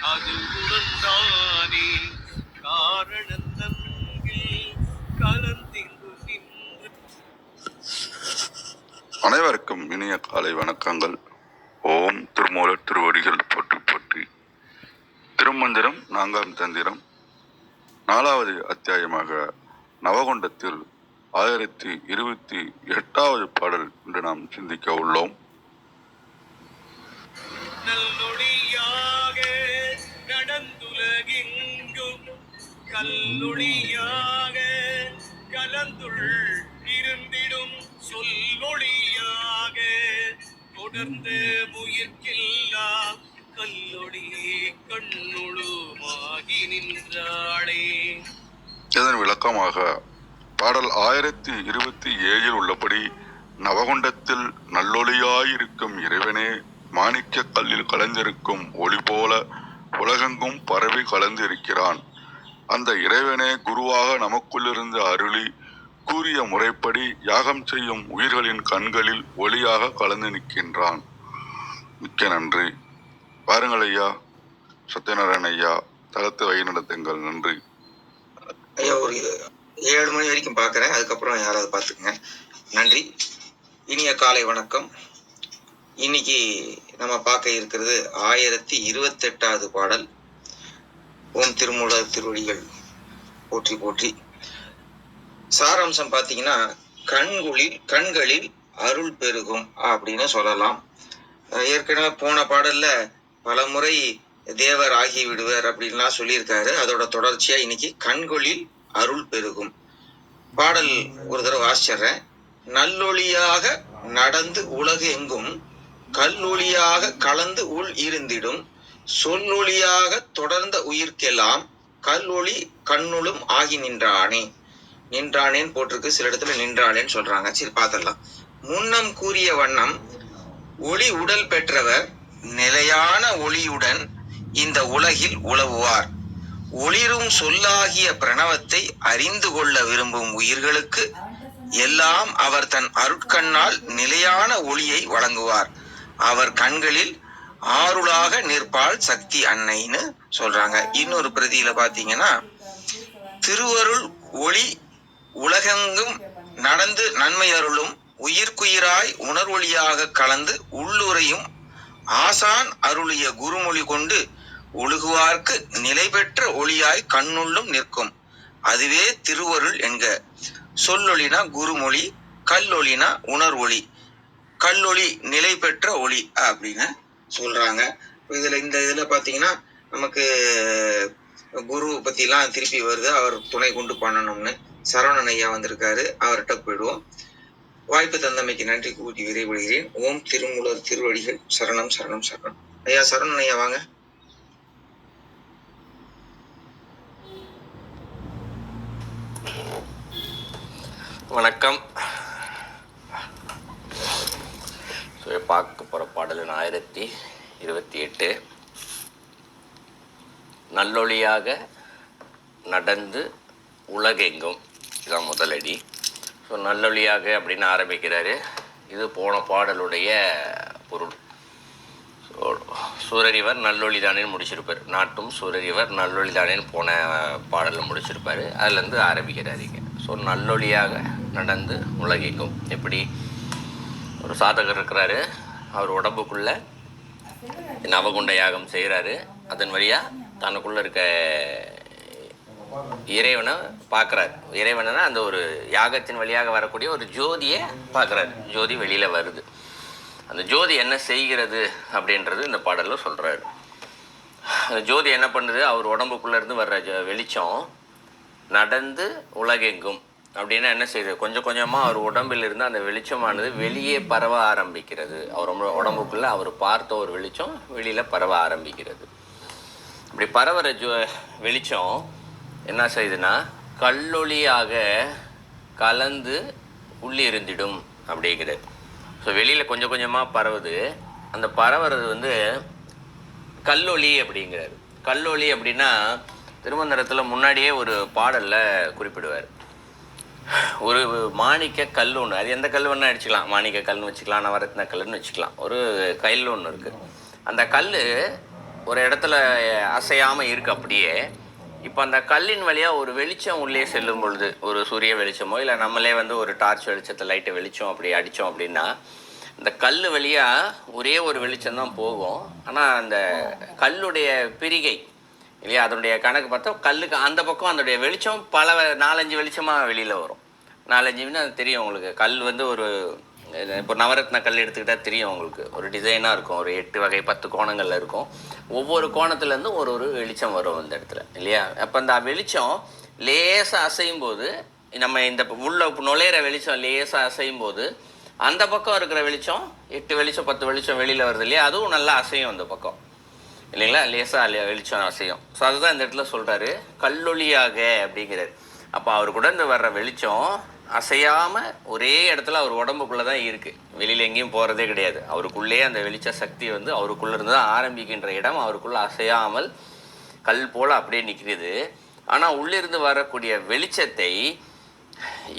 அது உணர்ந்தானே? காரணம் நன்கில் கலந்திங்கு நின்று அனைவருக்கும் இனிய காலை வணக்கங்கள். ஓம் திருமூலர் திருவடிகள் போற்றி போற்றி. திருமந்திரம் நான்காம் தந்திரம். நாலாவது அத்தியாயமாக நவகொண்டத்தில் ஆயிரத்தி இருபத்தி எட்டாவது பாடல் என்று நாம் சிந்திக்க உள்ளோம். நல்லொளியாக கல்லொளியாக கலந்துள் இருந்திடும் சொல்லொழியாக. தொடர்ந்து முயற்சில்லா கல்லொளி கண்ணுழுமாகி நின்றாளே. இதன் விளக்கமாக பாடல் ஆயிரத்தி இருபத்தி ஏழில் உள்ளபடி நவகுண்டத்தில் நல்லொளியாயிருக்கும் இறைவனே மாணிக்க கல்லில் கலந்திருக்கும் ஒளி போல உலகெங்கும் பரவி கலந்திருக்கிறான். அந்த இறைவனே குருவாக நமக்குள்ளிருந்து அருளி கூறிய முறைப்படி யாகம் செய்யும் உயிர்களின் கண்களில் ஒளியாக கலந்து நிற்கின்றான். மிக்க நன்றி. பாருங்கள் ஐயா. சத்யநாராயண ஐயா தளத்து வழி நடத்துங்கள். நன்றி. ஐயா ஒரு ஏழு மணி வரைக்கும் பார்க்குறேன். அதுக்கப்புறம் யாராவது பார்த்துக்குங்க. நன்றி. இனிய காலை வணக்கம். இன்னைக்கு நம்ம பார்க்க இருக்கிறது ஆயிரத்தி இருபத்தெட்டாவது பாடல். ஓம் திருமூலர் திருவடிகள். போற்றி போற்றி. சாராம்சம் பார்த்தீங்கன்னா கண்குளில் கண்களில் அருள் பெருகும் அப்படின்னு சொல்லலாம். ஏற்கனவே போன பாடல்ல பலமுறை தேவர் ஆகி விடுவர் அப்படின்லாம் சொல்லியிருக்காரு. அதோட தொடர்ச்சியா இன்னைக்கு கண்களில் அருள் பெருகும். பாடல் ஒரு தடவை ஆச்சர்றேன் நல்லொளியாக நடந்து உலகு எங்கும் கல்லொளியாக கலந்து உள் இருந்திடும். சொல்லொளியாக தொடர்ந்த உயிர்க்கெல்லாம் கல்லொளி கண்ணுளும் ஆகி நின்றானே. நின்றானேன்னு போட்டிருக்கு சில இடத்துல நின்றானேன்னு சொல்றாங்க. சரி பார்த்துடலாம். முன்னம் கூறிய வண்ணம் ஒளி உடல் பெற்றவர் நிலையான ஒளியுடன் இந்த உலகில் உழவுவார். ஒளிரும் சொல்லாகிய பிரணவத்தை அறிந்து கொள்ள விரும்பும் உயிர்களுக்கு எல்லாம் அவர் தன் அருட்கண்ணால் நிலையான ஒளியை வழங்குவார். அவர் கண்களில் ஆருளாக நிற்பாள் சக்தி அன்னைன்னு சொல்றாங்க. இன்னொரு பிரதியில பாத்தீங்கன்னா திருவருள் ஒளி உலகெங்கும் நடந்து நன்மை அருளும் உயிர்க்குயிராய் உணர்வொளியாக கலந்து உள்ளுரையும் ஆசான் அருளிய குருமொழி கொண்டு ஒழுகுவார்க்கு நிலை பெற்ற ஒளியாய் கண்ணுள்ளும் நிற்கும். அதுவே திருவருள் என்க. சொல்லொளினா குருமொழி கல்லொளினா உணர்வொளி கல்லொளி நிலை பெற்ற ஒளி அப்படின்னு சொல்றாங்க. இதுல இந்த இதுல பாத்தீங்கன்னா நமக்கு குரு பற்றிலாம் திருப்பி வருது. அவர் துணை கொண்டு பண்ணணும்னு சரவணன் ஐயா வந்திருக்காரு. அவர்கிட்ட போயிடுவோம். வாய்ப்பு தந்தமைக்கு நன்றி கூட்டி விரைவிடுகிறேன் ஓம் திருமூலர் திருவடிகள். சரணம் சரணம் சரணம். ஐயா சரவணன் ஐயா வாங்க. வணக்கம் ஸோ பார்க்க போகிற பாடலின் ஆயிரத்தி இருபத்தி எட்டு. நல்லொளியாக நடந்து உலகெங்கும். இதுதான் முதலடி ஸோ நல்லொளியாக அப்படின்னு ஆரம்பிக்கிறாரு. இது போன பாடலுடைய பொருள். சூரறிவர் நல்லொழிதானேன்னு முடிச்சிருப்பார். நாட்டும் சூரறிவர் நல்லொழிதானேன்னு போன பாடலில் முடிச்சிருப்பார். அதுலேருந்து ஆரம்பிக்கிறாருங்க ஸோ நல்லொழியாக நடந்து உலகெங்கும். எப்படி? ஒரு சாதகர் இருக்கிறாரு. அவர் உடம்புக்குள்ள நவகுண்ட யாகம் செய்கிறாரு அதன் வழியாக தனக்குள்ளே இருக்க இறைவனை பார்க்குறாரு. இறைவனா அந்த ஒரு யாகத்தின் வழியாக வரக்கூடிய ஒரு ஜோதியை பார்க்குறாரு. ஜோதி வெளியில் வருது. அந்த ஜோதி என்ன செய்கிறது அப்படின்றது இந்த பாடலில் சொல்கிறாரு அந்த ஜோதி என்ன பண்ணுது? அவர் உடம்புக்குள்ளேருந்து வர்ற ஜ- வெளிச்சம் நடந்து உலகெங்கும். அப்படின்னா என்ன செய்யுது? கொஞ்சம் கொஞ்சமாக அவர் உடம்பில் இருந்து அந்த வெளிச்சமானது வெளியே பரவ ஆரம்பிக்கிறது. அவர் உடம்புக்குள்ளே அவர் பார்த்த ஒரு வெளிச்சம் வெளியில் பரவ ஆரம்பிக்கிறது. இப்படி பரவுற ஜோ வெளிச்சம் என்ன செய்யுதுன்னா கல்லொளியாக கலந்து உள்ளிருந்திடும் அப்படிங்கிறது ஸோ வெளியில் கொஞ்சம் கொஞ்சமாக பரவுது. அந்த பரவுறது வந்து கல்லொளி அப்படிங்கிறாரு. கல்லொளி அப்படின்னா திருமந்திரத்தில் முன்னாடியே ஒரு பாடலில் குறிப்பிடுவார். ஒரு மாணிக்க கல் ஒன்று அது எந்த கல் வேணால் அடிச்சுக்கலாம். மாணிக்க கல்னு வச்சுக்கலாம் நவரத்ன கல்லுன்னு வச்சுக்கலாம். ஒரு கல் ஒன்று இருக்குது அந்த கல் ஒரு இடத்துல அசையாமல் இருக்கு அப்படியே. இப்போ அந்த கல்லின் வழியாக ஒரு வெளிச்சம் உள்ளே செல்லும் பொழுது ஒரு சூரிய வெளிச்சமோ இல்லை நம்மளே வந்து ஒரு டார்ச் வெளிச்சத்தை லைட்டை வெளிச்சம் அப்படி அடித்தோம் அப்படின்னா இந்த கல் வழியாக ஒரே ஒரு வெளிச்சம் தான் போகும். ஆனால் அந்த கல்லுடைய பிரிகை இல்லையா? அதனுடைய கணக்கு பார்த்தா கல்லுக்கு அந்த பக்கம் அதனுடைய வெளிச்சம் பல நாலஞ்சு வெளிச்சமாக வெளியில் வரும். நாலஞ்சுன்னு அது தெரியும் உங்களுக்கு. கல் வந்து ஒரு இப்போ நவரத்ன கல் எடுத்துக்கிட்டால் தெரியும் உங்களுக்கு. ஒரு டிசைனாக இருக்கும். ஒரு எட்டு வகை பத்து கோணங்களில் இருக்கும். ஒவ்வொரு கோணத்துலேருந்து ஒரு ஒரு வெளிச்சம் வரும் அந்த இடத்துல. இல்லையா? அப்போ அந்த வெளிச்சம் லேசாக அசையும் போது நம்ம இந்த உள்ள நுழையிற வெளிச்சம் லேசாக அசையும் போது அந்த பக்கம் இருக்கிற வெளிச்சம் எட்டு வெளிச்சம் பத்து வெளிச்சம் வெளியில் வருது இல்லையா? அதுவும் நல்லா அசையும் அந்த பக்கம். இல்லைங்களா? லேசாக இல்லையா வெளிச்சம் அசையும். ஸோ அதுதான் இந்த இடத்துல சொல்கிறாரு கல்லொளியாக அப்படிங்கிறார். அப்போ அவர் கூட இந்த வர்ற வெளிச்சம் அசையாமல் ஒரே இடத்துல அவர் உடம்புக்குள்ளே தான் இருக்குது வெளியில் எங்கேயும் போகிறதே கிடையாது. அவருக்குள்ளேயே அந்த வெளிச்ச சக்தி வந்து அவருக்குள்ளே இருந்து தான் ஆரம்பிக்கின்ற இடம். அவருக்குள்ளே அசையாமல் கல் போல் அப்படியே நிற்கிறது ஆனால் உள்ளிருந்து வரக்கூடிய வெளிச்சத்தை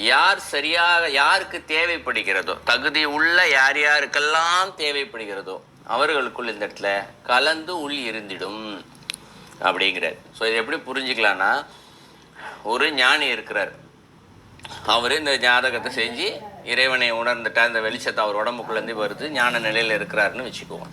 யார் சரியாக யாருக்கு தேவைப்படுகிறதோ தகுதி உள்ள யார் யாருக்கெல்லாம் தேவைப்படுகிறதோ அவர்களுக்குள் இந்த இடத்துல கலந்து உள் இருந்திடும் அப்படிங்கிறார். ஸோ இதை எப்படி புரிஞ்சுக்கலான்னா ஒரு ஞானி இருக்கிறார். அவர் இந்த ஜாதகத்தை செஞ்சு இறைவனை உணர்ந்துட்டா இந்த வெளிச்சத்தை அவர் உடம்புக்குள்ளேருந்து வருது ஞான நிலையில் இருக்கிறாருன்னு வச்சுக்குவோம்.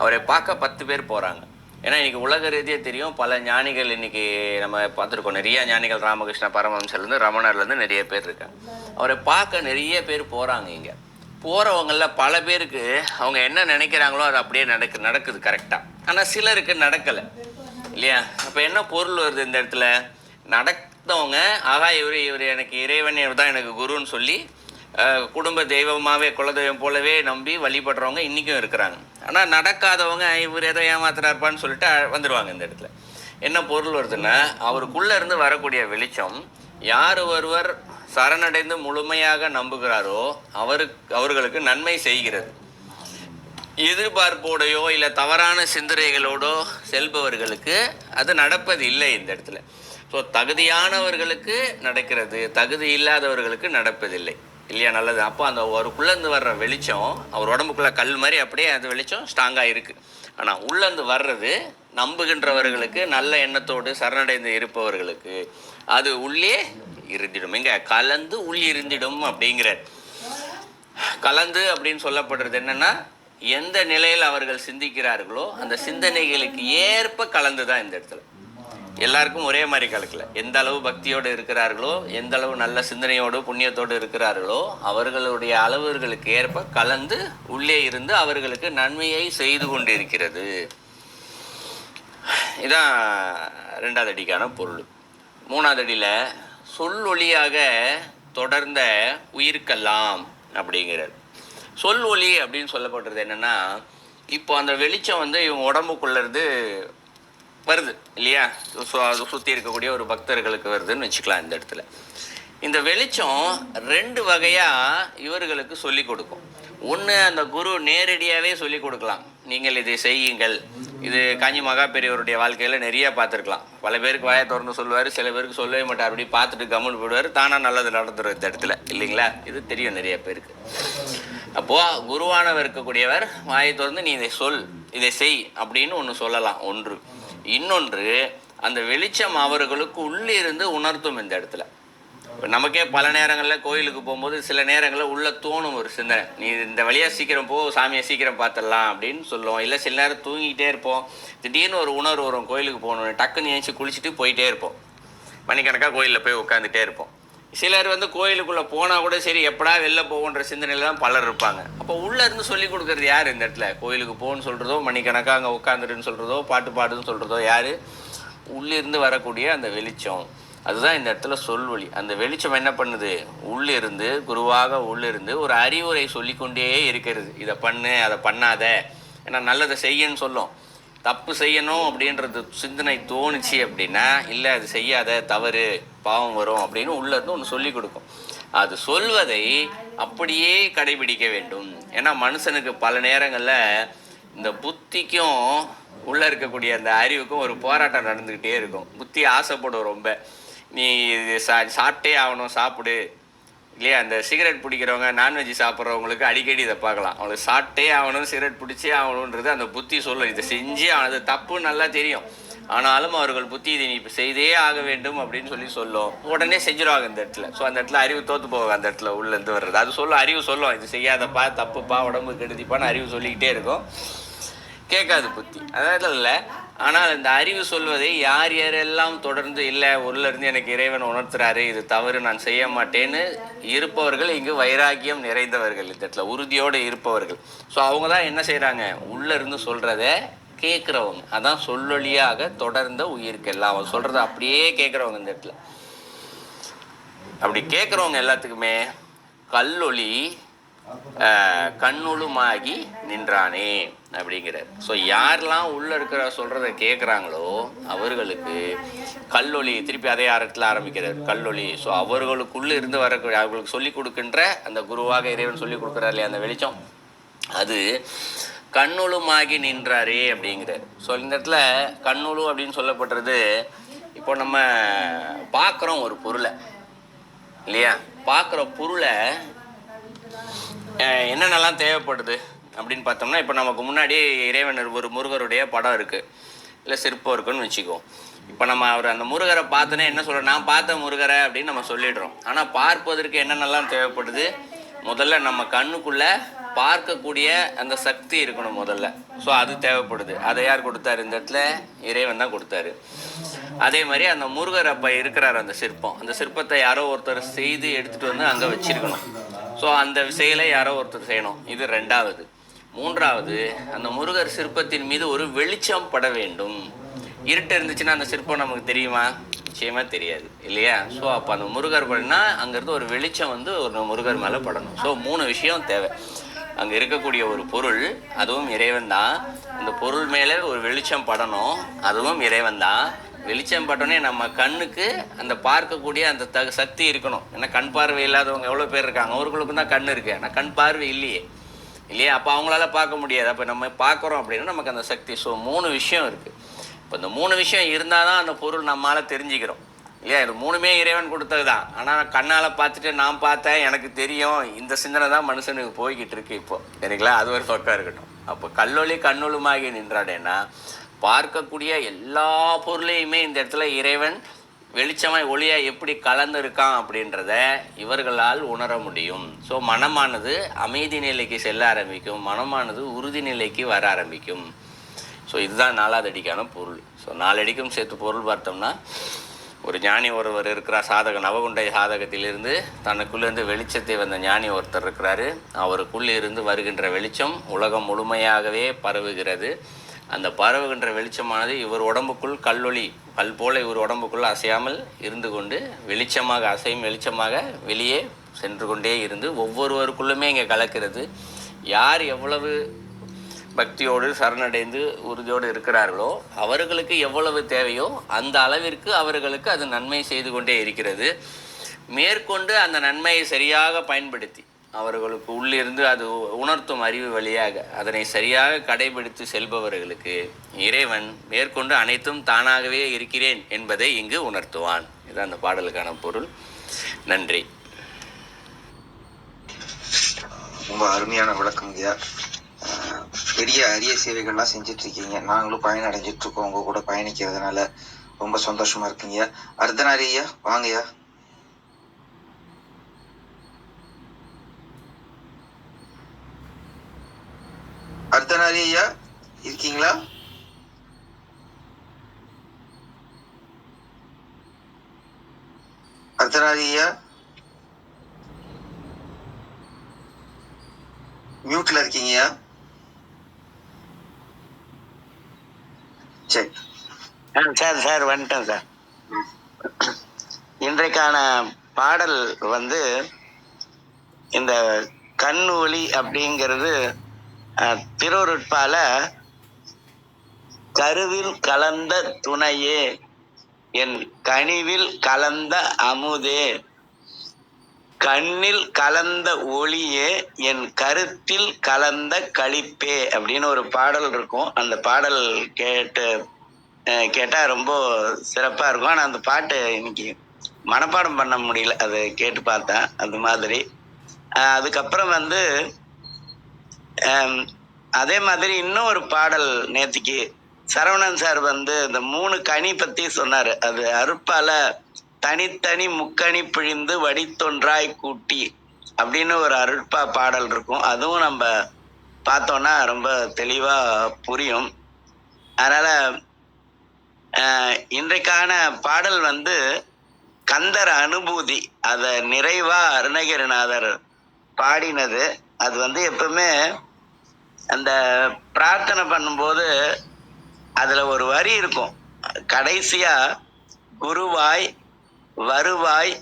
அவரை பார்க்க பத்து பேர் போகிறாங்க ஏன்னா இன்னைக்கு உலக ரீதியாக தெரியும் பல ஞானிகள் இன்னைக்கு நம்ம பார்த்துருக்கோம். நிறைய ஞானிகள் ராமகிருஷ்ண பரமஹம்சர்லேருந்து ரமணர்லேருந்து நிறைய பேர் இருக்காங்க. அவரை பார்க்க நிறைய பேர் போகிறாங்க இங்கே. போகிறவங்களில் பல பேருக்கு அவங்க என்ன நினைக்கிறாங்களோ அது அப்படியே நடக்கு நடக்குது கரெக்டாக ஆனால் சிலருக்கு நடக்கலை. இல்லையா? அப்போ என்ன பொருள் வருது இந்த இடத்துல? நடத்தவங்க ஆகா இவர் இவர் எனக்கு இறைவன் தான் எனக்கு குருன்னு சொல்லி குடும்ப தெய்வமாகவே குலதெய்வம் போலவே நம்பி வழிபடுறவங்க இன்றைக்கும் இருக்கிறாங்க. ஆனால் நடக்காதவங்க இவர் எதோ ஏமாத்துறாருப்பான்னு சொல்லிட்டு வந்துடுவாங்க இந்த இடத்துல. என்ன பொருள் வருதுன்னா அவருக்குள்ளே இருந்து வரக்கூடிய வெளிச்சம் யார் ஒருவர் சரணடைந்து முழுமையாக நம்புகிறாரோ அவருக்கு அவர்களுக்கு நன்மை செய்கிறது. எதிர்பார்ப்போடையோ இல்லை தவறான சிந்தனைகளோடோ செல்பவர்களுக்கு அது நடப்பது இல்லை இந்த இடத்துல. ஸோ தகுதியானவர்களுக்கு நடக்கிறது தகுதி இல்லாதவர்களுக்கு நடப்பதில்லை இல்லையா? நல்லது. அப்போ அந்த அவருக்குள்ளேருந்து வர்ற வெளிச்சம் அவர் உடம்புக்குள்ளே கல் மாதிரி அப்படியே அந்த வெளிச்சம் ஸ்ட்ராங்காக இருக்குது ஆனால் உள்ளேருந்து வர்றது நம்புகின்றவர்களுக்கு நல்ல எண்ணத்தோடு சரணடைந்து இருப்பவர்களுக்கு அது உள்ளே இருந்திடும். எங்க கலந்து உள் இருந்திடும் அப்படிங்கிறார். கலந்து அப்படின்னு சொல்லப்படுறது என்னன்னா எந்த நிலையில் அவர்கள் சிந்திக்கிறார்களோ அந்த சிந்தனைகளுக்கு ஏற்ப கலந்து தான் இந்த இடத்துல. எல்லாருக்கும் ஒரே மாதிரி கலக்கல. எந்த அளவு பக்தியோடு இருக்கிறார்களோ எந்த அளவு நல்ல சிந்தனையோடு புண்ணியத்தோடு இருக்கிறார்களோ அவர்களுடைய அளவுகளுக்கு ஏற்ப கலந்து உள்ளே இருந்து அவர்களுக்கு நன்மையை செய்து கொண்டிருக்கிறது. இதான் ரெண்டாவது அடிக்கான பொருள். மூணாவது அடியில் சொல்லொலியாக தொடர்ந்த உயிர்க்கெல்லாம் அப்படிங்கிறது சொல் ஒளி அப்படின்னு சொல்லப்படுறது என்னென்னா இப்போ அந்த வெளிச்சம் வந்து இவங்க உடம்புக்குள்ளேருந்து வருது இல்லையா? சு- சுற்றி இருக்கக்கூடிய ஒரு பக்தர்களுக்கு வருதுன்னு வச்சுக்கலாம் இந்த இடத்துல. இந்த வெளிச்சம் ரெண்டு வகையாக இவர்களுக்கு சொல்லி கொடுக்கும். ஒன்று அந்த குரு நேரடியாகவே சொல்லி கொடுக்கலாம். நீங்கள் இதை செய்யுங்கள். இது காஞ்சி மகா பெரியவருடைய வாழ்க்கையில் நிறைய பார்த்துருக்கலாம். பல பேருக்கு வாயை திறந்து சொல்லுவார் சில பேருக்கு சொல்லவே மாட்டார். அப்படி பார்த்துட்டு கம்முன்னு போயிடுவார். தானாக நல்லது நடந்துடும் இந்த இடத்துல இல்லைங்களா? இது தெரியும் நிறைய பேருக்கு. அப்போது குருவானவர் இருக்கக்கூடியவர் வாயை திறந்து நீ இதை சொல் இதை செய் அப்படின்னு ஒன்று சொல்லலாம் ஒன்று. இன்னொன்று அந்த வெளிச்சம் அவர்களுக்கு உள்ளே இருந்து உணர்த்தும் இந்த இடத்துல. நமக்கே பல நேரங்களில் கோயிலுக்கு போகும்போது சில நேரங்களில் உள்ள தோணும் ஒரு சிந்தனை. நீ இந்த வழியாக சீக்கிரம் போ சாமியை சீக்கிரம் பார்த்துடலாம் அப்படின்னு சொல்லுவோம். இல்லை சில நேரம் தூங்கிட்டே இருப்போம். திடீர்னு ஒரு உணர்வு வரும் கோயிலுக்கு போகணும் டக்குன்னு ஏஞ்சி குளிச்சுட்டு போயிட்டே இருப்போம். மணிக்கணக்காக கோயிலில் போய் உட்காந்துட்டே இருப்போம். சிலர் வந்து கோயிலுக்குள்ளே போனால் கூட சரி எப்படா வெளில போகுன்ற சிந்தனையில் தான் பலர் இருப்பாங்க. அப்போ உள்ளே இருந்து சொல்லி கொடுக்குறது யார் இந்த இடத்துல? கோயிலுக்கு போகணும்னு சொல்கிறதோ மணிக்கணக்காக அங்கே உட்காந்துருன்னு சொல்கிறதோ பாட்டு பாடுன்னு சொல்கிறதோ யார்? உள்ளிருந்து வரக்கூடிய அந்த வெளிச்சம். அதுதான் இந்த இடத்துல சொல்வழி அந்த வெளிச்சம் என்ன பண்ணுது? உள்ளிருந்து குருவாக உள்ளிருந்து ஒரு அறிவுரை சொல்லிக்கொண்டே இருக்கிறது. இதை பண்ணு அதை பண்ணாத. ஏன்னா நல்லதை செய்யன்னு சொல்லும். தப்பு செய்யணும் அப்படின்றது சிந்தனை தோணுச்சு அப்படின்னா இல்லை அது செய்யாத தவறு பாவம் வரும் அப்படின்னு உள்ளேருந்து ஒன்று சொல்லி கொடுக்கும். அது சொல்வதை அப்படியே கடைபிடிக்க வேண்டும். ஏன்னா மனுஷனுக்கு பல நேரங்களில் இந்த புத்திக்கும் உள்ளே இருக்கக்கூடிய அந்த அறிவுக்கும் ஒரு போராட்டம் நடந்துக்கிட்டே இருக்கும். புத்தி ஆசைப்படும் ரொம்ப. நீ இது சா சாப்பிட்டே ஆகணும் சாப்பிடு. இல்லையா? அந்த சிகரெட் பிடிக்கிறவங்க நான்வெஜ் சாப்பிட்றவங்களுக்கு அடிக்கடி இதை பார்க்கலாம். அவங்களுக்கு சாப்பிட்டே ஆகணும் சிகரெட் பிடிச்சே ஆகணுன்றது அந்த புத்தி சொல்லும் இதை செஞ்சே ஆகணும். அது தப்பு நல்லா தெரியும். ஆனாலும் அவர்கள் புத்தி இதை நீ செய்தே ஆக வேண்டும் அப்படின்னு சொல்லி சொல்லும். உடனே செஞ்சிருவாங்க இந்த இடத்துல. ஸோ அந்த இடத்துல அறிவு தோற்று போவாங்க அந்த இடத்துல உள்ளேருந்து வர்றது. அது சொல்லும் அறிவு சொல்லும். இது செய்யாதப்பா தப்புப்பா உடம்பு கெடுதிப்பான்னு அறிவு சொல்லிக்கிட்டே இருக்கும். கேட்காது புத்தி. அதனால இல்லை. ஆனால் இந்த அறிவு சொல்வதை யார் யாரெல்லாம் தொடர்ந்து இல்லை இருந்து எனக்கு இறைவன் உணர்த்துறாரு இது தவறு நான் செய்ய மாட்டேன்னு இருப்பவர்கள் இங்கு வைராக்கியம் நிறைந்தவர்கள் இந்த இடத்துல உறுதியோடு இருப்பவர்கள். ஸோ அவங்க தான் என்ன செய்கிறாங்க இருந்து சொல்கிறத கேட்குறவங்க. அதான் சொல்லொலியாக தொடர்ந்த உயிருக்கெல்லாம் அவன் சொல்கிறத அப்படியே கேட்குறவங்க இந்த இடத்துல. அப்படி கேட்குறவங்க எல்லாத்துக்குமே கல்லொளி கண்ணுளுமாகி நின்றானே. அப்படிங்கிறார். ஸோ யாரெல்லாம் உள்ளே இருக்கிற சொல்கிறத கேட்குறாங்களோ அவர்களுக்கு கல்லொலி திருப்பி அதே அறத்தில் ஆரம்பிக்கிறார். கல்லொலி. ஸோ அவர்களுக்குள்ளே இருந்து வரக்கூடிய அவர்களுக்கு சொல்லி கொடுக்கின்ற அந்த குருவாக இறைவன் சொல்லி கொடுக்குறார் இல்லையா அந்த வெளிச்சம்? அது கண்ணுளுமாகி நின்றாரே அப்படிங்கிறார். ஸோ இந்த இடத்துல கண்ணுழு அப்படின்னு சொல்லப்படுறது இப்போ நம்ம பார்க்குறோம் ஒரு பொருளை இல்லையா? பார்க்குற பொருளை என்னென்னலாம் தேவைப்படுது? அப்படின்னு பார்த்தோம்னா இப்போ நமக்கு முன்னாடி இறைவன் ஒரு முருகருடைய படம் இருக்குது இல்லை சிற்பம் இருக்குன்னு வச்சுக்குவோம். இப்போ நம்ம அவர் அந்த முருகரை பார்த்தோன்னே என்ன சொல்கிறோம் நான் பார்த்த முருகரை அப்படின்னு நம்ம சொல்லிடுறோம். ஆனால் பார்ப்பதற்கு என்னென்னலாம் தேவைப்படுது? முதல்ல நம்ம கண்ணுக்குள்ளே பார்க்கக்கூடிய அந்த சக்தி இருக்கணும் முதல்ல. ஸோ அது தேவைப்படுது. அதை யார் கொடுத்தாரு? இந்த இடத்துல இறைவன் தான் கொடுத்தாரு. அதே மாதிரி அந்த முருகர் அப்போ இருக்கிறார் அந்த சிற்பம். அந்த சிற்பத்தை யாரோ ஒருத்தர் செய்து எடுத்துகிட்டு வந்து அங்கே வச்சிருக்கணும். ஸோ அந்த செயலை யாரோ ஒருத்தர் செய்யணும். இது ரெண்டாவது. மூன்றாவது அந்த முருகர் சிற்பத்தின் மீது ஒரு வெளிச்சம் பட வேண்டும். இருட்டு இருந்துச்சுன்னா அந்த சிற்பம் நமக்கு தெரியுமா? நிச்சயமா தெரியாது. இல்லையா? ஸோ அப்போ அந்த முருகர் படனா அங்கேருந்து ஒரு வெளிச்சம் வந்து ஒரு முருகர் மேலே படணும். ஸோ மூணு விஷயம் தேவை. அங்கே இருக்கக்கூடிய ஒரு பொருள் அதுவும் இறைவன் தான். அந்த பொருள் மேலே ஒரு வெளிச்சம் படணும் அதுவும் இறைவன் தான். வெளிச்சம் பட்டோன்னே நம்ம கண்ணுக்கு அந்த பார்க்கக்கூடிய அந்த த சக்தி இருக்கணும். ஏன்னா கண் பார்வை இல்லாதவங்க எவ்வளோ பேர் இருக்காங்க? அவர்களுக்கும் தான் கண் இருக்குது ஆனால் கண் பார்வை இல்லையே. இல்லையா? அப்போ அவங்களால பார்க்க முடியாது. அப்போ நம்ம பார்க்குறோம் அப்படின்னா நமக்கு அந்த சக்தி. ஸோ மூணு விஷயம் இருக்குது இப்போ இந்த மூணு விஷயம் இருந்தால் தான் அந்த பொருள் நம்மளால் தெரிஞ்சுக்கிறோம். இல்லையா? இது மூணுமே இறைவன் கொடுத்தது தான் ஆனால் கண்ணால் பார்த்துட்டு நான் பார்த்தேன் எனக்கு தெரியும். இந்த சிந்தனை தான் மனுஷனுக்கு போய்கிட்டு இருக்கு இப்போ. சரிங்களா? அது ஒரு பக்கம் இருக்கட்டும். அப்போ கல்லொளி கண்ணொழுமாகி நின்றாடேன்னா பார்க்கக்கூடிய எல்லா பொருளையுமே இந்த இடத்துல இறைவன் வெளிச்சமாய் ஒளியாக எப்படி கலந்துருக்கான் அப்படின்றத இவர்களால் உணர முடியும். ஸோ மனமானது அமைதி நிலைக்கு செல்ல ஆரம்பிக்கும். மனமானது உறுதி நிலைக்கு வர ஆரம்பிக்கும். ஸோ இதுதான் நாலாவது அடிக்கான பொருள். ஸோ நாலடிக்கும் சேர்த்து பொருள் பார்த்தோம்னா ஒரு ஞானி ஒருவர் இருக்கிறார் சாதக நவகுண்டை சாதகத்திலிருந்து தனக்குள்ளேருந்து வெளிச்சத்தை வந்த ஞானி ஒருத்தர் இருக்கிறாரு. அவருக்குள்ளே இருந்து வருகின்ற வெளிச்சம் உலகம் முழுமையாகவே பரவுகிறது. அந்த பரவுகின்ற வெளிச்சமானது இவர் உடம்புக்குள் கல்லொளி கல் போல இவர் உடம்புக்குள் அசையாமல் இருந்து கொண்டு வெளிச்சமாக அசையும் வெளிச்சமாக வெளியே சென்று கொண்டே இருந்து ஒவ்வொருவருக்குள்ளுமே இங்கே கலக்கிறது. யார் எவ்வளவு பக்தியோடு சரணடைந்து உறுதியோடு இருக்கிறார்களோ அவர்களுக்கு எவ்வளவு தேவையோ அந்த அளவிற்கு அவர்களுக்கு அது நன்மை செய்து கொண்டே இருக்கிறது. மேற்கொண்டு அந்த நன்மையை சரியாக பயன்படுத்தி அவர்களுக்கு உள்ளிருந்து அது உணர்த்தும் அறிவு வழியாக அதனை சரியாக கடைபிடித்து செல்பவர்களுக்கு இறைவன் மேற்கொண்டு அனைத்தும் தானாகவே இருக்கிறேன் என்பதை இங்கு உணர்த்துவான். இது அந்த பாடலுக்கான பொருள். நன்றி. ரொம்ப அருமையான விளக்கம் ஐயா. பெரிய அரிய சேவைகள்லாம் செஞ்சுட்டு இருக்கீங்க நாங்களும் பயணம் அடைஞ்சிட்டு இருக்கோம் உங்க கூட பயணிக்கிறதுனால ரொம்ப சந்தோஷமா இருக்குங்க அர்த்தநாரி ஐயா வாங்கய்யா அர்த்தநாரி ஐயா இருக்கீங்களா? அர்த்தநாரி ஐயா மியூட்ல இருக்கீங்கயா சரி சார் சார் வந்துட்டேன் சார். இன்றைக்கான பாடல் வந்து இந்த கண் ஒளி அப்படிங்கிறது திருவருட்பால கருவில் கலந்த துணையே என் கனிவில் கலந்த அமுதே கண்ணில் கலந்த ஒளியே என் கருத்தில் கலந்த களிப்பே அப்படின்னு ஒரு பாடல் இருக்கும். அந்த பாடல் கேட்டு கேட்டால் ரொம்ப சிறப்பாக இருக்கும். ஆனால் அந்த பாட்டு இன்னைக்கு மனப்பாடம் பண்ண முடியல. அதை கேட்டு பார்த்தேன். அது மாதிரி. அதுக்கப்புறம் வந்து அதே மாதிரி இன்னும் ஒரு பாடல் நேத்திக்கு சரவணன் சார் வந்து இந்த மூணு கனி பத்தி சொன்னாரு. அது அறுப்பால தனித்தனி முக்கணி பிழிந்து வடித்தொன்றாய் கூட்டி அப்படின்னு ஒரு அருட்பா பாடல் இருக்கும். அதுவும் நம்ம பார்த்தோம்னா ரொம்ப தெளிவா புரியும். அதனால இன்றைக்கான பாடல் வந்து கந்தர் அனுபூதி. அதை நிறைவா அருணகிரிநாதர் பாடினது. அது வந்து எப்பவுமே அந்த பிரார்த்தனை பண்ணும்போது அதில் ஒரு வரி இருக்கும். கடைசியாக குருவாய் வருவாய்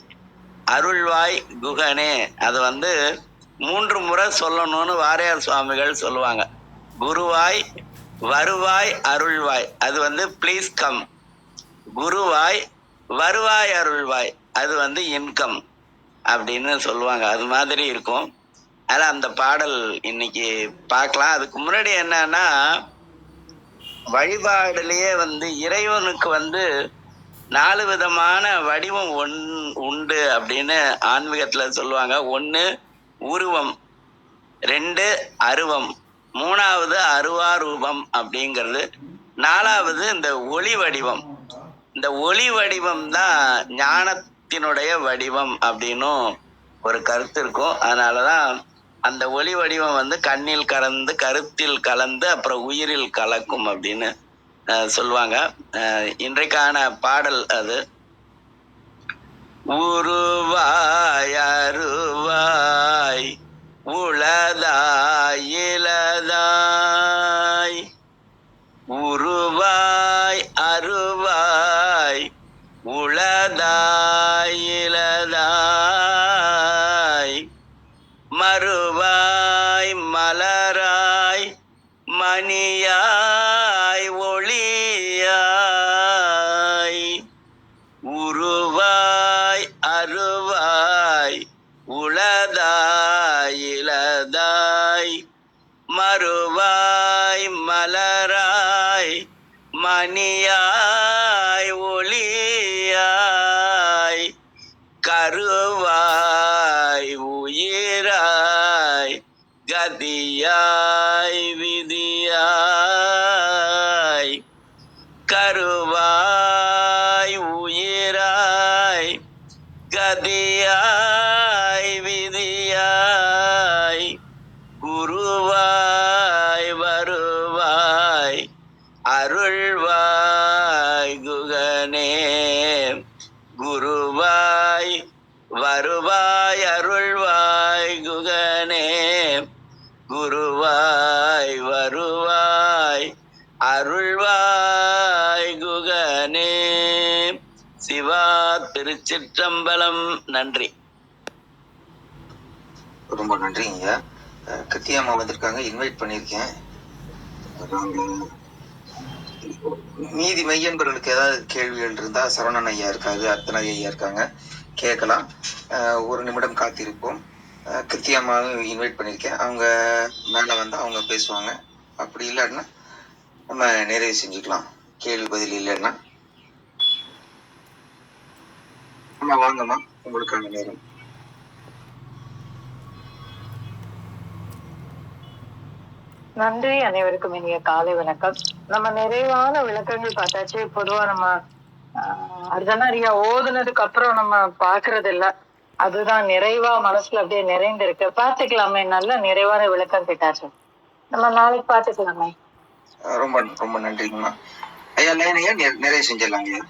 அருள்வாய் குகனே. அது வந்து மூன்று முறை சொல்லணும்னு வாரியார் சுவாமிகள் சொல்லுவாங்க. குருவாய் வருவாய் அருள்வாய். அது வந்து ப்ளீஸ் கம் குருவாய் வருவாய் அருள்வாய். அது வந்து இன்கம் அப்படின்னு சொல்லுவாங்க. அது மாதிரி இருக்கும். அதில் அந்த பாடல் இன்னைக்கு பார்க்கலாம். அதுக்கு முன்னாடி என்னன்னா வழிபாடுலயே வந்து இறைவனுக்கு வந்து நாலு விதமான வடிவம் ஒன் உண்டு அப்படின்னு ஆன்மீகத்துல சொல்லுவாங்க. ஒன்று உருவம். ரெண்டு அருவம். மூணாவது அருவாரூபம் அப்படிங்கிறது. நாலாவது இந்த ஒளி வடிவம். இந்த ஒளி வடிவம் தான் ஞானத்தினுடைய வடிவம் அப்படின்னும் ஒரு கருத்து இருக்கும். அதனாலதான் அந்த ஒளி வடிவம் வந்து கண்ணில் கலந்து கருத்தில் கலந்து அப்புறம் உயிரில் கலக்கும் அப்படின்னு சொல்லுவாங்க. அஹ், இன்றைக்கான பாடல் அது. உருவாய் அருவாய் உளதாய் இளதாய். உளதாய் இளதாய் மறுவாய் மலராய் மணியாய் ஒளியாய் கருவாய் உயிராய் கதியாய் விதியாய். அருவாய் அருள்வாய் குகனே. குருவாய் வருவாய் அருள்வாய் குகனே. சிவா திருச்சிற்றம்பலம். நன்றி. ரொம்ப நன்றிங்க. அஹ் வந்திருக்காங்க. இன்வைட் பண்ணியிருக்கேன். மீதி மையன்பர்களுக்கு ஏதாவது கேள்விகள் இருந்தா சரவணன் ஐயா இருக்காங்க அர்த்தநாய் ஐயா இருக்காங்க. கேட்கலாம். அஹ் ஒரு நிமிடம் காத்திருப்போம். அஹ் இன்வைட் பண்ணியிருக்கேன். அவங்க மேலே வந்து அவங்க பேசுவாங்க. அப்படி இல்லைன்னா நம்ம நிறைவு செஞ்சுக்கலாம். கேள்வி பதில் இல்லைன்னா. அம்மா வாங்கம்மா உங்களுக்கான நேரம். நன்றி அனைவருக்கும் இனிய காலை வணக்கம். நம்ம நிறைவான விளக்கங்கள் பார்த்தாச்சு. பொதுவா நம்ம ஆஹ், அர்த்தநாரியா ஓதுனதுக்கு அப்புறம் நம்ம பாக்குறது இல்ல அதுதான் நிறைவா மனசுல அப்படியே நிறைந்திருக்கு. பார்த்துக்கலாமே நல்ல நிறைவான விளக்கம் கேட்டாச்சு. நம்ம நாளைக்கு பார்த்துக்கலாமே அஹ் ரொம்ப ரொம்ப நன்றிங்கம்மா. ஐயா லைன் ஐயா நெ- நிறைய செஞ்சிடலாங்க ஐயா.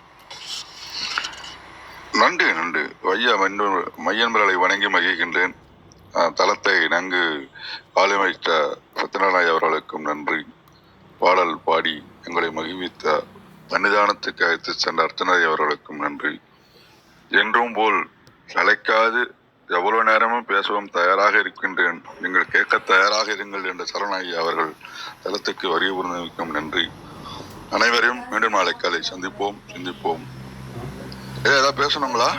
நன்றி நன்றி. ஐயா மையன் மையன்பர்களை வணங்கி மகிழ்கின்றேன். தளத்தை நன்கு ஆளுமைத்த சத்யநாராயண அவர்களுக்கும் நன்றி. பாடல் பாடி எங்களை மகிழ்வித்த சன்னிதானத்துக்கு அழைத்து சென்ற அர்த்தநாரி அவர்களுக்கும் நன்றி. என்றும் போல் சளைக்காது எவ்வளவு நேரமும் பேசவும் தயாராக இருக்கின்றேன். நீங்கள் கேட்க தயாராக இருங்கள் என்ற சரணாகி அவர்கள் தளத்துக்கு வரிய புரிந்தமைக்கும் நன்றி. அனைவரையும் மீண்டும் நாளை காலை சந்திப்போம் சிந்திப்போம். ஏ ஏதாவது பேசணுங்களா?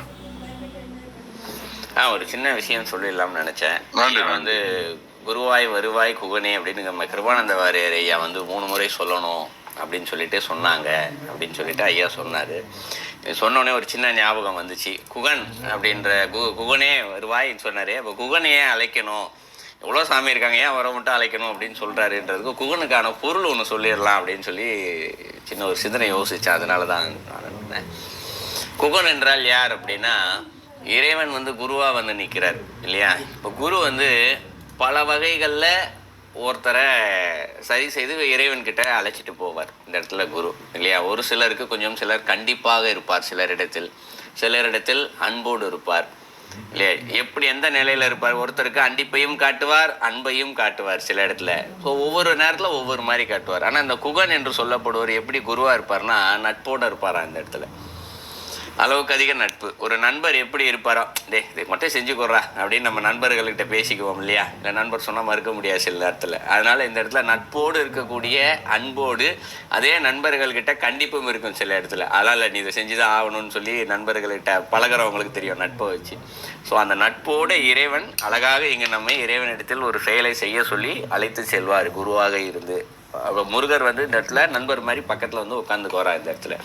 ஆ ஒரு சின்ன விஷயம் சொல்லிடலாம்னு நினைச்சேன். ஐயா வந்து குருவாய் வருவாய் குகனே அப்படின்னு நம்ம கிருபானந்த வாரியர் ஐயா வந்து மூணு முறை சொல்லணும். அப்படின்னு சொல்லிட்டு சொன்னாங்க அப்படின்னு சொல்லிட்டு ஐயா சொன்னார். சொன்னோடனே ஒரு சின்ன ஞாபகம் வந்துச்சு. குகன் அப்படின்ற கு குகனே வருவாயின்னு சொன்னார். அப்போ குகனையே ஏன் அழைக்கணும்? எவ்வளோ சாமி இருக்காங்க ஏன் வர மட்டும் அழைக்கணும் அப்படின்னு சொல்கிறாருன்றதுக்கு குகனுக்கான பொருள் ஒன்று சொல்லிடலாம் அப்படின்னு சொல்லி சின்ன ஒரு சிந்தனை யோசித்தேன் அதனால தான் நான் குகன் என்றால் யார் அப்படின்னா இறைவன் வந்து குருவாக வந்து நிற்கிறார் இல்லையா? இப்போ குரு வந்து பல வகைகளில் ஒருத்தரை சரி செய்து இறைவன்கிட்ட அழைச்சிட்டு போவார் இந்த இடத்துல குரு இல்லையா? ஒரு சிலருக்கு கொஞ்சம் சிலர் கண்டிப்பாக இருப்பார் சிலரிடத்தில். சிலரிடத்தில் அன்போடு இருப்பார் இல்லையா? எப்படி எந்த நிலையில் இருப்பார்? ஒருத்தருக்கு அண்டிப்பையும் காட்டுவார் அன்பையும் காட்டுவார் சில இடத்துல. ஸோ ஒவ்வொரு நேரத்தில் ஒவ்வொரு மாதிரி காட்டுவார். ஆனால் இந்த குகன் என்று சொல்லப்படுவர் எப்படி குருவாக இருப்பார்னா நட்போடு இருப்பார் அந்த இடத்துல. அளவுக்கு அதிக நட்பு. ஒரு நண்பர் எப்படி இருப்பாரோ டே இதை மட்டும் செஞ்சு கொடுறா அப்படின்னு நம்ம நண்பர்கள்கிட்ட பேசிக்குவோம் இல்லையா? இல்லை நண்பர் சொன்னால் மறுக்க முடியாது சில நேரத்தில். அதனால் இந்த இடத்துல நட்போடு இருக்கக்கூடிய அன்போடு அதே நண்பர்கள்கிட்ட கண்டிப்பும் இருக்கும் சில இடத்துல. அதனால் நீ இதை செஞ்சு தான் ஆகணும்னு சொல்லி நண்பர்கள்கிட்ட பழகுறவங்களுக்கு தெரியும் நட்பை வச்சு. ஸோ அந்த நட்போடு இறைவன் அழகாக இங்கே நம்மை இறைவனிடத்தில் ஒரு செயலை செய்ய சொல்லி அழைத்து செல்வார் குருவாக இருந்து. முருகர் வந்து இந்த இடத்துல நண்பர் மாதிரி பக்கத்தில் வந்து உட்காந்துக்கோரா இந்த இடத்துல.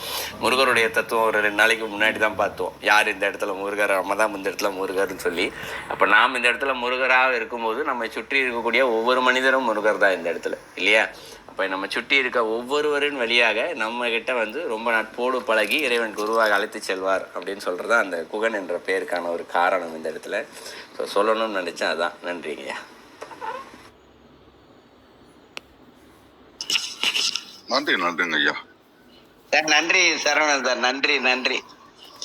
முருகருடைய தத்துவம் ஒரு ரெண்டு நாளைக்கு முன்னாடி தான் பார்த்தோம். யார் இந்த இடத்துல முருகர் நம்ம தான் இந்த இடத்துல முருகர்னு சொல்லி. அப்போ நாம் இந்த இடத்துல முருகராக இருக்கும்போது நம்மை சுற்றி இருக்கக்கூடிய ஒவ்வொரு மனிதரும் முருகர் தான் இந்த இடத்துல இல்லையா? அப்போ நம்ம சுற்றி இருக்க ஒவ்வொருவரின் வழியாக நம்ம வந்து ரொம்ப நட்போடு பழகி இறைவன் குருவாக அழைத்து செல்வார் அப்படின்னு சொல்கிறது அந்த குகன் என்ற பெயருக்கான ஒரு காரணம் இந்த இடத்துல. ஸோ சொல்லணும்னு நினச்சேன் அதான். நன்றிங்கய்யா. நன்றி நன்றிங்க ஐயா. சார் நன்றி சரவணன் சார் நன்றி நன்றி.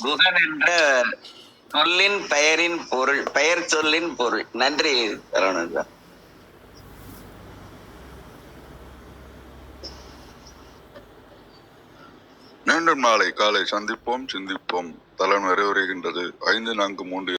குகன் என்ற சொல்லின் பெயரின் பொருள் பெயர் சொல்லின் பொருள். நன்றி சரவணன் சார். மீண்டும் நாளை காலை சந்திப்போம் சிந்திப்போம். தலம் நிறைவுறுகின்றது ஐந்து நான்கு மூன்று